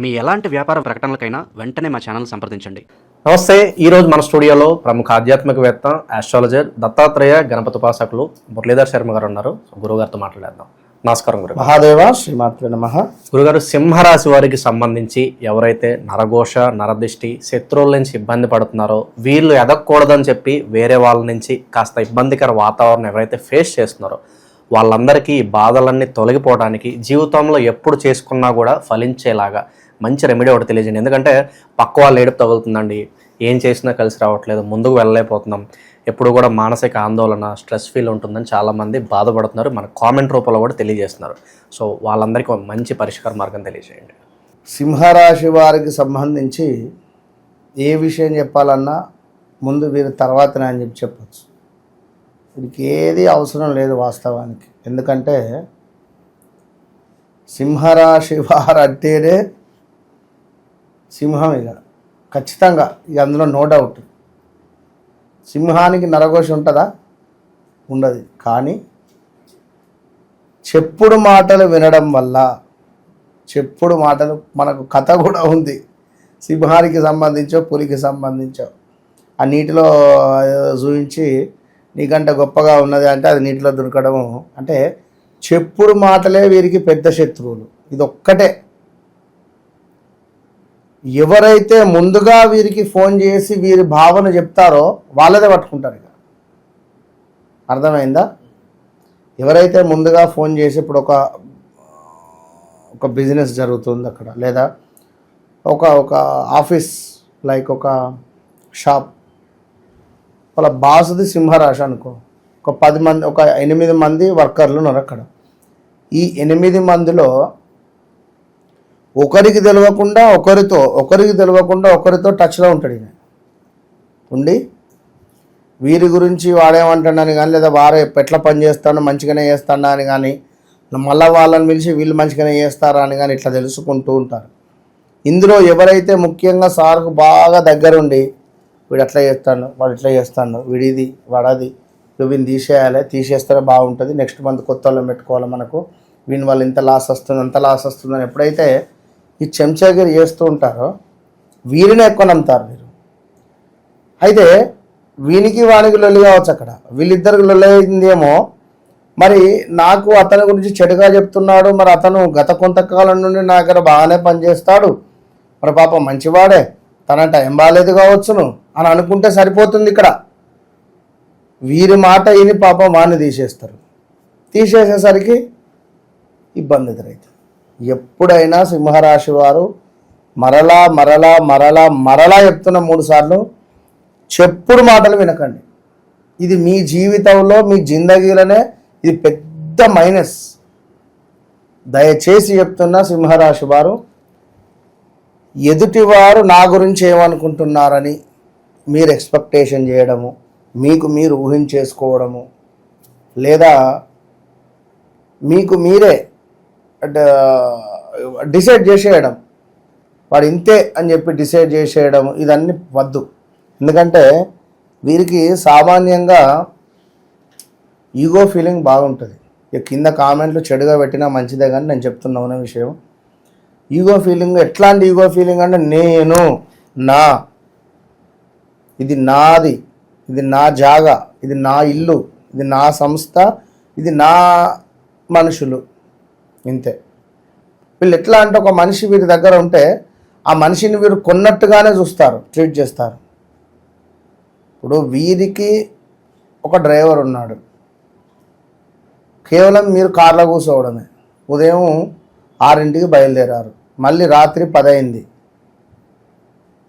మీ ఎలాంటి వ్యాపార ప్రకటనలకైనా వెంటనే మా ఛానల్ సంప్రదించండి. నమస్తే ఈరోజు మన స్టూడియోలో ప్రముఖ ఆధ్యాత్మికవేత్త ఆస్ట్రాలజర్ దత్తాత్రేయ గణపతి ఉపాసకులు మురళీధర్ శర్మ గారు ఉన్నారు. గురుగారితో మాట్లాడేద్దాం. నమస్కారం గురు మహాదేవ శ్రీమాత్రి నమ. గురుగారు సింహరాశి వారికి సంబంధించి ఎవరైతే నరఘోష నరదిష్టి శత్రువుల నుంచి ఇబ్బంది పడుతున్నారో వీళ్ళు ఎదగకూడదని చెప్పి వేరే వాళ్ళ నుంచి కాస్త ఇబ్బందికర వాతావరణం ఎవరైతే ఫేస్ చేస్తున్నారో వాళ్ళందరికీ ఈ బాధలన్నీ తొలగిపోవడానికి జీవితంలో ఎప్పుడు చేసుకున్నా కూడా ఫలించేలాగా మంచి రెమెడీ ఒకటి తెలియజేయండి. ఎందుకంటే పక్క వాళ్ళు ఏడుపు తగులుతుందండి. ఏం చేసినా కలిసి రావట్లేదు. ముందుకు వెళ్ళలేకపోతున్నాం. ఎప్పుడు కూడా మానసిక ఆందోళన స్ట్రెస్ ఫీల్ ఉంటుందని చాలామంది బాధపడుతున్నారు. మన కామెంట్ రూపంలో కూడా తెలియజేస్తున్నారు. సో వాళ్ళందరికీ ఒక మంచి పరిష్కార మార్గం తెలియజేయండి. సింహరాశి వారికి సంబంధించి ఏ విషయం చెప్పాలన్నా ముందు వీరి తర్వాతనే అని చెప్పి చెప్పచ్చు. వీరికి ఏది అవసరం లేదు వాస్తవానికి. ఎందుకంటే సింహరాశి వారు అంటేనే సింహం ఇక. ఖచ్చితంగా ఇక అందులో నో డౌట్ సింహానికి నరఘోష ఉంటుందా? ఉండదు. కానీ చెప్పుడు మాటలు వినడం వల్ల చెప్పుడు మాటలు మనకు కథ కూడా ఉంది. సింహానికి సంబంధించో పులికి సంబంధించో. ఆ నీటిలో చూపించి నీకంటే గొప్పగా ఉన్నది అంటే అది నీటిలో దొరకడము అంటే చెప్పుడు మాటలే వీరికి పెద్ద శత్రువులు. ఇది ఒక్కటే ఎవరైతే ముందుగా వీరికి ఫోన్ చేసి వీరి భావన చెప్తారో వాళ్ళదే పట్టుకుంటారు ఇక. అర్థమైందా? ఎవరైతే ముందుగా ఫోన్ చేసి ఇప్పుడు ఒక ఒక బిజినెస్ జరుగుతుంది అక్కడ లేదా ఒక ఒక ఆఫీస్ లైక్ ఒక షాప్ వాళ్ళ బాసుది సింహరాశి అనుకో. ఒక పది మంది ఒక ఎనిమిది మంది వర్కర్లు ఉన్నారు అక్కడ. ఈ ఎనిమిది మందిలో ఒకరికి తెలియకుండా ఒకరితో ఒకరికి తెలియకుండా ఒకరితో టచ్లో ఉంటాడు ఈయన. ఉండి వీరి గురించి వాడేమంటాడని కానీ లేదా వారు ఎట్లా పని చేస్తాడో మంచిగానే చేస్తాడా అని కానీ మళ్ళీ వాళ్ళని పిలిచి వీళ్ళు మంచిగానే చేస్తారా అని కానీ ఇట్లా తెలుసుకుంటూ ఉంటారు. ఇందులో ఎవరైతే ముఖ్యంగా సార్కు బాగా దగ్గరుండి వీడు అట్లా చేస్తాడు వాడు ఇట్లా చేస్తాడు వీడిది వాడది. ఇక తీసేయాలి తీసేస్తేనే బాగుంటుంది. నెక్స్ట్ మంత్ కొత్త వాళ్ళని పెట్టుకోవాలి మనకు. వీని వాళ్ళు ఇంత లాస్ వస్తుంది అంత లాస్ వస్తుంది అని ఎప్పుడైతే ఈ చెంచాగిరి చేస్తూ ఉంటారో వీరిని ఎక్కువ నమ్ముతారు మీరు అయితే వీనికి వానికి లొల్లి కావచ్చు అక్కడ. వీళ్ళిద్దరికి లొల్లి అయిందేమో మరి నాకు అతని గురించి చెడుగా చెప్తున్నాడు మరి అతను గత కొంతకాలం నుండి నా దగ్గర బాగానే పనిచేస్తాడు. మరి పాపం మంచివాడే. తన టైం బాగాలేదు కావచ్చును అని అనుకుంటే సరిపోతుంది ఇక్కడ. వీరి మాట విని పాపం వాణ్ణి తీసేస్తారు. తీసేసేసరికి ఇబ్బంది ఎదురైతుంది. ఎప్పుడైనా సింహరాశి వారు మరలా మరలా మరలా మరలా చెప్తున్న మూడు సార్లు చెప్పుడు మాటలు వినకండి. ఇది మీ జీవితంలో మీ జిందగీలోనే ఇది పెద్ద మైనస్. దయచేసి చెప్తున్న సింహరాశి వారు ఎదుటివారు నా గురించి ఏమనుకుంటున్నారని మీరు ఎక్స్పెక్టేషన్ చేయడము మీకు మీరు ఊహించేసుకోవడము లేదా మీకు మీరే డిసైడ్ చేసేయడం. వాడు ఇంతే అని చెప్పి డిసైడ్ చేసేయడం ఇదన్నీ వద్దు. ఎందుకంటే వీరికి సామాన్యంగా ఈగో ఫీలింగ్ బాగుంటుంది. ఇక కింద కామెంట్లు చెడుగా పెట్టినా మంచిదే కానీ నేను చెప్తున్నా ఉన్న విషయం ఈగో ఫీలింగ్ ఎట్లాంటి ఈగో ఫీలింగ్ అంటే నేను నా. ఇది నాది ఇది నా జాగా ఇది నా ఇల్లు ఇది నా సంస్థ ఇది నా మనుషులు. ఇంతే. వీళ్ళు ఎట్లా అంటే ఒక మనిషి వీరి దగ్గర ఉంటే ఆ మనిషిని వీరు కొన్నట్టుగానే చూస్తారు ట్రీట్ చేస్తారు. ఇప్పుడు వీరికి ఒక డ్రైవర్ ఉన్నాడు. కేవలం మీరు కార్లో కూర్చోవడమే. ఉదయం ఆరింటికి బయలుదేరారు. మళ్ళీ రాత్రి పదైంది.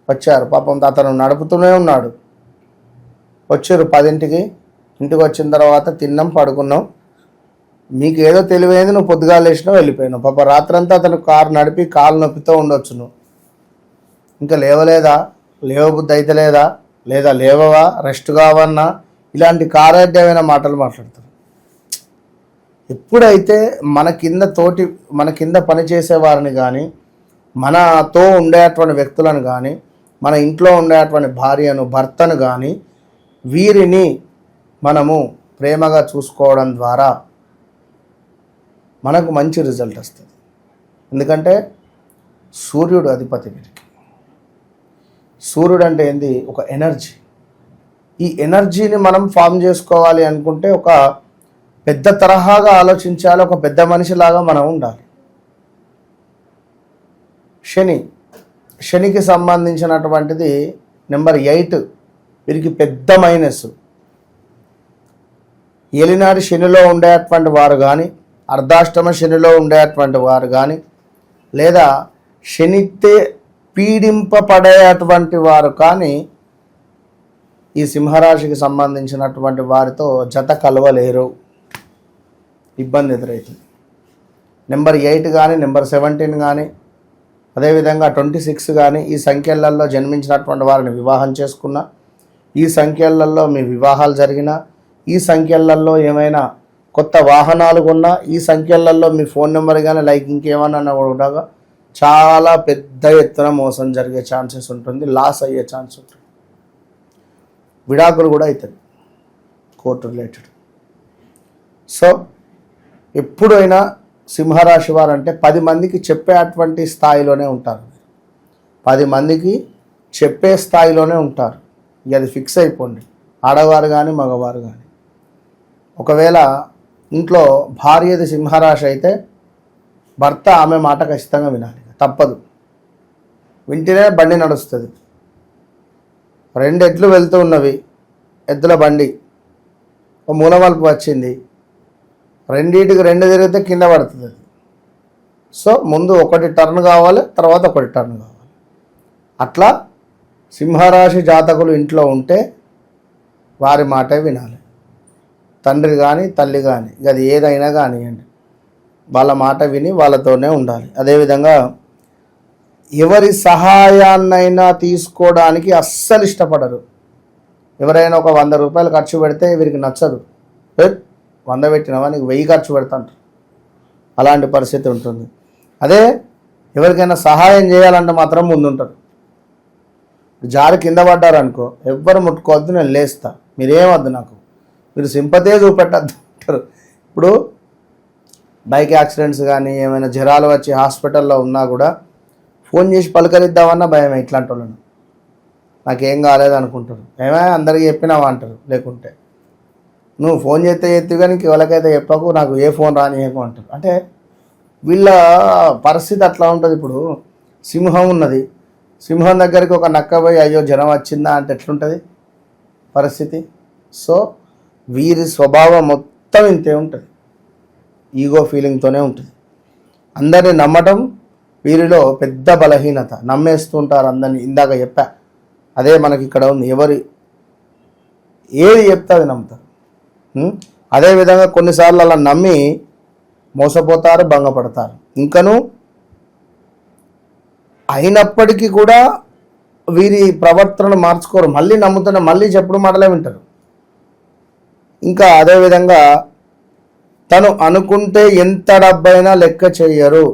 వచ్చారు. పాపం అతను నడుపుతూనే ఉన్నాడు. వచ్చారు పదింటికి. ఇంటికి వచ్చిన తర్వాత తిన్నాం పడుకున్నాం. మీకు ఏదో తెలివైంది నువ్వు పొద్దుగా లేచినావు వెళ్ళిపోయినావు. పాప రాత్రంతా అతను కారు నడిపి కాలు నొప్పితో ఉండొచ్చు నువ్వు ఇంకా లేవలేదా? లేవబుద్ధి అయితే లేదా? లేదా లేవవా? రెస్ట్ కావన్నా? ఇలాంటి కారాధ్యమైన మాటలు మాట్లాడతారు ఎప్పుడైతే మన కింద తోటి మన కింద పనిచేసే వారిని కానీ మనతో ఉండేటువంటి వ్యక్తులను కానీ మన ఇంట్లో ఉండేటువంటి భార్యను భర్తను కానీ వీరిని మనము ప్రేమగా చూసుకోవడం ద్వారా మనకు మంచి రిజల్ట్ వస్తుంది. ఎందుకంటే సూర్యుడు అధిపతి వీరికి. సూర్యుడు అంటే ఏంది? ఒక ఎనర్జీ. ఈ ఎనర్జీని మనం ఫామ్ చేసుకోవాలి అనుకుంటే ఒక పెద్ద తరహాగా ఆలోచించాలి ఒక పెద్ద మనిషిలాగా మనం ఉండాలి. శని. శనికి సంబంధించినటువంటిది నెంబర్ ఎయిట్. వీరికి పెద్ద మైనస్. ఎలినాడు శనిలో ఉండేటువంటి వారు కానీ అర్ధాష్టమ శనిలో ఉండేటువంటి వారు కానీ లేదా శనితే పీడింపబడేటువంటి వారు కానీ ఈ సింహరాశికి సంబంధించినటువంటి వారితో జత కలవలేరు. ఇబ్బంది ఎదురవుతుంది నెంబర్ ఎయిట్ కానీ నెంబర్ సెవెంటీన్ కానీ అదేవిధంగా ట్వంటీ సిక్స్ కానీ ఈ సంఖ్యలలో జన్మించినటువంటి వారిని వివాహం చేసుకున్న ఈ సంఖ్యలలో మీ వివాహాలు జరిగిన ఈ సంఖ్యలలో ఏమైనా కొత్త వాహనాలు కొన్నా ఈ సంఖ్యలలో మీ ఫోన్ నెంబర్ కానీ లైక్ ఇంకేమన్నా ఉండగా చాలా పెద్ద ఎత్తున మోసం జరిగే ఛాన్సెస్ ఉంటుంది లాస్ అయ్యే ఛాన్స్ ఉంటుంది. విడాకులు కూడా అవుతుంది కోర్టు రిలేటెడ్. సో ఎప్పుడైనా సింహరాశి వారు అంటే పది మందికి చెప్పేటువంటి స్థాయిలోనే ఉంటారు. పది మందికి చెప్పే స్థాయిలోనే ఉంటారు. ఇక అది ఫిక్స్ అయిపోండి. ఆడవారు కానీ మగవారు కానీ ఒకవేళ ఇంట్లో భార్యది సింహరాశి అయితే భర్త ఆమె మాట ఖచ్చితంగా వినాలి. తప్పదు. వింటేనే బండి నడుస్తుంది. రెండు ఎడ్లు వెళ్తూ ఉన్నవి. ఎద్దుల బండి. ఒక మూలమలుపు వచ్చింది. రెండింటికి రెండు తిరిగితే కింద పడుతుంది అది. సో ముందు ఒకటి టర్న్ కావాలి తర్వాత ఒకటి టర్న్ కావాలి. అట్లా సింహరాశి జాతకులు ఇంట్లో ఉంటే వారి మాటే వినాలి. తండ్రి కానీ తల్లి కానీ ఇక అది ఏదైనా కానివ్వండి. వాళ్ళ మాట విని వాళ్ళతోనే ఉండాలి. అదేవిధంగా ఎవరి సహాయాన్నైనా తీసుకోవడానికి అస్సలు ఇష్టపడరు. ఎవరైనా ఒక వంద రూపాయలు ఖర్చు పెడితే వీరికి నచ్చదు. వంద పెట్టినావా? నీకు వెయ్యి ఖర్చు పెడతాంటారు అలాంటి పరిస్థితి ఉంటుంది. అదే ఎవరికైనా సహాయం చేయాలంటే మాత్రం ముందుంటారు. జారి కింద పడ్డారనుకో ఎవ్వరు ముట్టుకోవద్దు నేను లేస్తా. మీరేమద్దు నాకు. మీరు సింపతే చూపెట్టద్దు అంటారు. ఇప్పుడు బైక్ యాక్సిడెంట్స్ కానీ ఏమైనా జ్వరాలు వచ్చి హాస్పిటల్లో ఉన్నా కూడా ఫోన్ చేసి పలకరిద్దామన్నా భయం ఇట్లాంటి వాళ్ళను నాకేం కాలేదు అనుకుంటారు ఏమైనా అందరికీ చెప్పినావా అంటారు లేకుంటే. నువ్వు ఫోన్ చేస్తే ఎత్తు కానీ ఎవరికైతే చెప్పకు నాకు ఏ ఫోన్ రానియకు అంటారు. అంటే వీళ్ళ పరిస్థితి అట్లా ఉంటుంది ఇప్పుడు. సింహం ఉన్నది. సింహం దగ్గరికి ఒక నక్క పోయి అయ్యో జ్వరం వచ్చిందా? అంటే ఎట్లుంటుంది పరిస్థితి? సో వీరి స్వభావం మొత్తం ఇంతే ఉంటుంది. ఈగో ఫీలింగ్తోనే ఉంటుంది. అందరిని నమ్మటం వీరిలో పెద్ద బలహీనత. నమ్మేస్తుంటారు అందరిని. ఇందాక చెప్పా అదే మనకి ఇక్కడ ఉంది. ఎవరి ఏది చెప్తే అది నమ్ముతారు. అదేవిధంగా కొన్నిసార్లు అలా నమ్మి మోసపోతారు భంగపడతారు. ఇంకను అయినప్పటికీ కూడా వీరి ప్రవర్తనను మార్చుకోరు. మళ్ళీ నమ్ముతున్న మళ్ళీ చెప్పుడు మాటలే వింటారు. ఇంకా అదేవిధంగా తను అనుకుంటే ఎంత డబ్బైనా లెక్క చేయరు.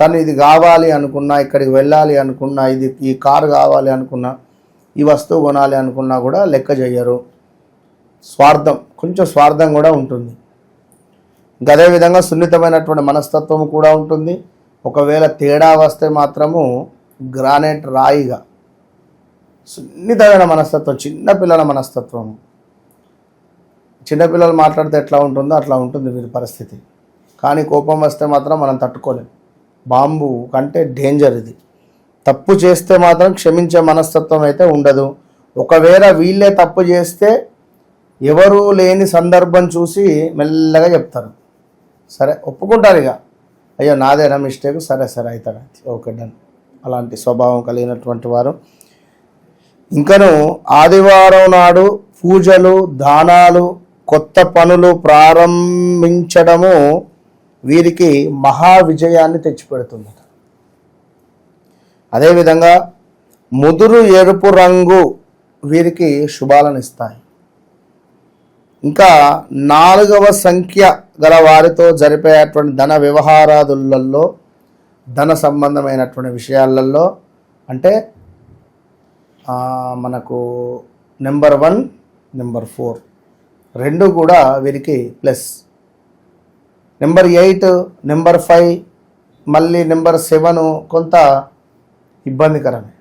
తను ఇది కావాలి అనుకున్నా ఇక్కడికి వెళ్ళాలి అనుకున్నా ఇది ఈ కారు కావాలి అనుకున్నా ఈ వస్తువు కొనాలి అనుకున్నా కూడా లెక్క చేయరు. స్వార్థం కొంచెం స్వార్థం కూడా ఉంటుంది. ఇంకా అదేవిధంగా సున్నితమైనటువంటి మనస్తత్వం కూడా ఉంటుంది. ఒకవేళ తేడా వస్తే మాత్రము గ్రానైట్ రాయిగా. సున్నితమైన మనస్తత్వం చిన్నపిల్లల మనస్తత్వం. చిన్నపిల్లలు మాట్లాడితే ఎట్లా ఉంటుందో అట్లా ఉంటుంది వీరి పరిస్థితి. కానీ కోపం వస్తే మాత్రం మనం తట్టుకోలేం. బాంబు కంటే డేంజర్ ఇది. తప్పు చేస్తే మాత్రం క్షమించే మనస్తత్వం అయితే ఉండదు. ఒకవేళ వీళ్ళే తప్పు చేస్తే ఎవరు లేని సందర్భం చూసి మెల్లగా చెప్తారు. సరే ఒప్పుకుంటారు ఇక. అయ్యో నాదేనా మిస్టేక్? సరే సరే అవుతాడు ఓకే డన్. అలాంటి స్వభావం కలిగినటువంటి వారు. ఇంకను ఆదివారం నాడు పూజలు దానాలు కొత్త పనులు ప్రారంభించడము వీరికి మహా విజయాన్ని తెచ్చిపెడుతుందట. అదేవిధంగా ముదురు ఎరుపు రంగు వీరికి శుభాలను ఇస్తాయి. ఇంకా నాలుగవ సంఖ్య గల వారితో జరిపేటువంటి ధన వ్యవహారాదులలో ధన సంబంధమైనటువంటి విషయాలలో అంటే మనకు నెంబర్ వన్ నెంబర్ ఫోర్. రెండు కూడా వీరికి plus. Number eight number five మళ్ళీ నెంబర్ సెవెన్ కొంత ఇబ్బందికరమే.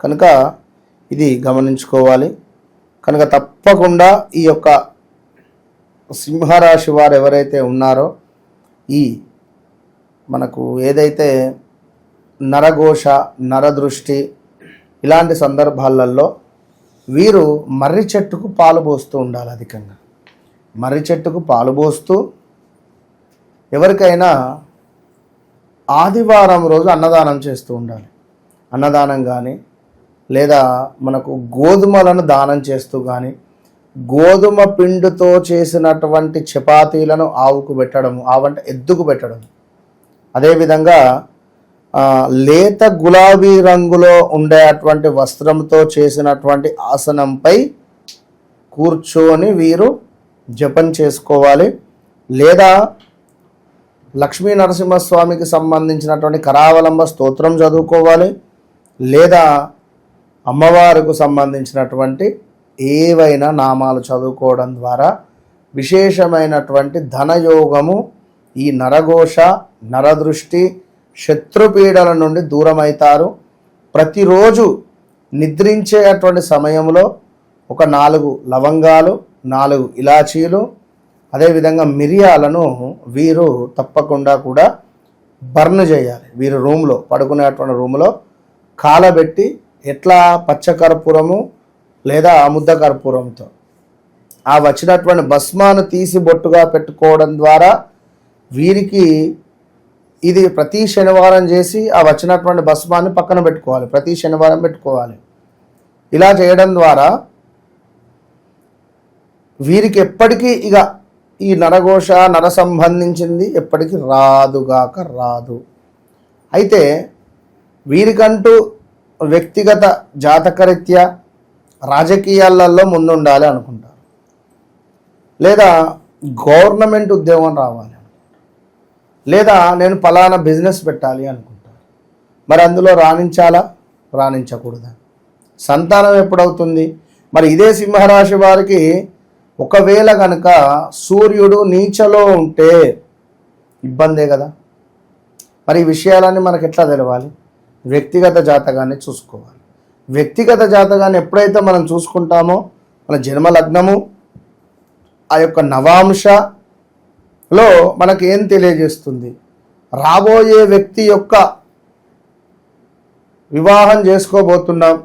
కనుక ఇది గమనించుకోవాలి. కనుక తప్పకుండా ఈ యొక్క సింహరాశి వారు ఎవరైతే ఉన్నారో ఈ మనకు ఏదైతే నరఘోష నరదృష్టి ఇలాంటి సందర్భాలలో వీరు మర్రి చెట్టుకు పాలు పోస్తూ ఉండాలి అధికంగా. మర్రి చెట్టుకు పాలు పోస్తూ ఎవరికైనా ఆదివారం రోజు అన్నదానం చేస్తూ ఉండాలి. అన్నదానం కానీ లేదా మనకు గోధుమలను దానం చేస్తూ కానీ గోధుమ పిండితో చేసినటువంటి చపాతీలను ఆవుకు పెట్టడము ఆవంటే ఎద్దుకు పెట్టడం అదేవిధంగా లేత గులాబీ రంగులో ఉండేటువంటి వస్త్రంతో చేసినటువంటి ఆసనంపై కూర్చొని వీరు జపం చేసుకోవాలి. లేదా లక్ష్మీ నరసింహస్వామికి సంబంధించినటువంటి కరావలంబ స్తోత్రం చదువుకోవాలి. లేదా అమ్మవారికి సంబంధించినటువంటి ఏవైనా నామాలు చదువుకోవడం ద్వారా విశేషమైనటువంటి ధనయోగము ఈ నరఘోష నరదృష్టి శత్రుపీడల నుండి దూరమవుతారు ప్రతిరోజు నిద్రించేటువంటి సమయంలో ఒక నాలుగు లవంగాలు నాలుగు ఇలాచీలు అదేవిధంగా మిరియాలను వీరు తప్పకుండా కూడా బర్న్ చేయాలి. వీరు రూమ్లో పడుకునేటువంటి రూమ్లో కాలబెట్టి ఎట్లా పచ్చకర్పూరము లేదా ముద్ద కర్పూరంతో ఆ వచ్చినటువంటి భస్మాను తీసి బొట్టుగా పెట్టుకోవడం ద్వారా వీరికి ఇది ప్రతి శనివారం చేసి ఆ వచ్చినటువంటి భస్మాన్ని పక్కన పెట్టుకోవాలి ప్రతి శనివారం పెట్టుకోవాలి. ఇలా చేయడం ద్వారా వీరికి ఎప్పటికీ ఇక ఈ నరఘోష నర సంబంధించింది ఎప్పటికీ రాదుగాక రాదు. అయితే వీరికంటూ వ్యక్తిగత జాతకరీత్యా రాజకీయాలలో ముందుండాలి అనుకుంటారు. లేదా గవర్నమెంట్ ఉద్యోగం రావాలి. లేదా నేను ఫలానా బిజినెస్ పెట్టాలి అనుకుంటాను మరి అందులో రాణించాలా? రాణించకూడదా? సంతానం ఎప్పుడవుతుంది? మరి ఇదే సింహరాశి వారికి ఒకవేళ కనుక సూర్యుడు నీచలో ఉంటే ఇబ్బందే కదా. మరి ఈ విషయాలన్నీ మనకు ఎట్లా తెలవాలి? వ్యక్తిగత జాతకాన్ని చూసుకోవాలి. వ్యక్తిగత జాతకాన్ని ఎప్పుడైతే మనం చూసుకుంటామో మన జన్మ లగ్నము ఆ యొక్క నవాంశలో మనకు ఏం తెలియజేస్తుంది? రాబోయే వ్యక్తి యొక్క వివాహం చేసుకోబోతున్నాం.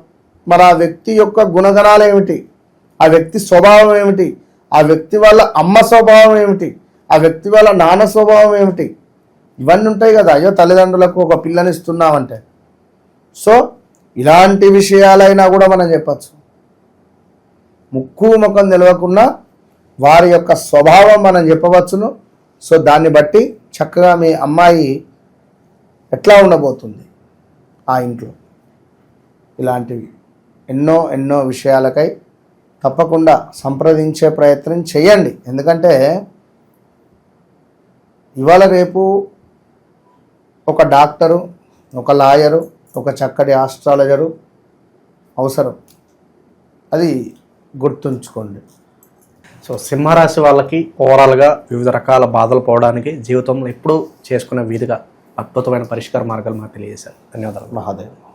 మరి ఆ వ్యక్తి యొక్క గుణగణాలు ఏమిటి? ఆ వ్యక్తి స్వభావం ఏమిటి? ఆ వ్యక్తి వాళ్ళ అమ్మ స్వభావం ఏమిటి? ఆ వ్యక్తి వాళ్ళ నాన్న స్వభావం ఏమిటి? ఇవన్నీ ఉంటాయి కదా. అయ్యో తల్లిదండ్రులకు ఒక పిల్లనిస్తున్నామంటే. సో ఇలాంటి విషయాలైనా కూడా మనం చెప్పచ్చు. ముక్కు ముఖం తెలియకుండా వారి యొక్క స్వభావం మనం చెప్పవచ్చును. సో దాన్ని బట్టి చక్కగా మీ అమ్మాయి ఎట్లా ఉండబోతుంది ఆ ఇంట్లో? ఇలాంటివి ఎన్నో ఎన్నో విషయాలకై తప్పకుండా సంప్రదించే ప్రయత్నం చేయండి. ఎందుకంటే ఇవాళ రేపు ఒక డాక్టరు ఒక లాయరు ఒక చక్కటి ఆస్ట్రాలజరు అవసరం. అది గుర్తుంచుకోండి. సో సింహరాశి వాళ్ళకి ఓవరాల్గా వివిధ రకాల బాధలు పోవడానికి జీవితంలో ఎప్పుడూ చేసుకునే వీధిగా అద్భుతమైన పరిష్కార మార్గాలు మాకు తెలియజేశారు. ధన్యవాదాలు. మహాదేవ్.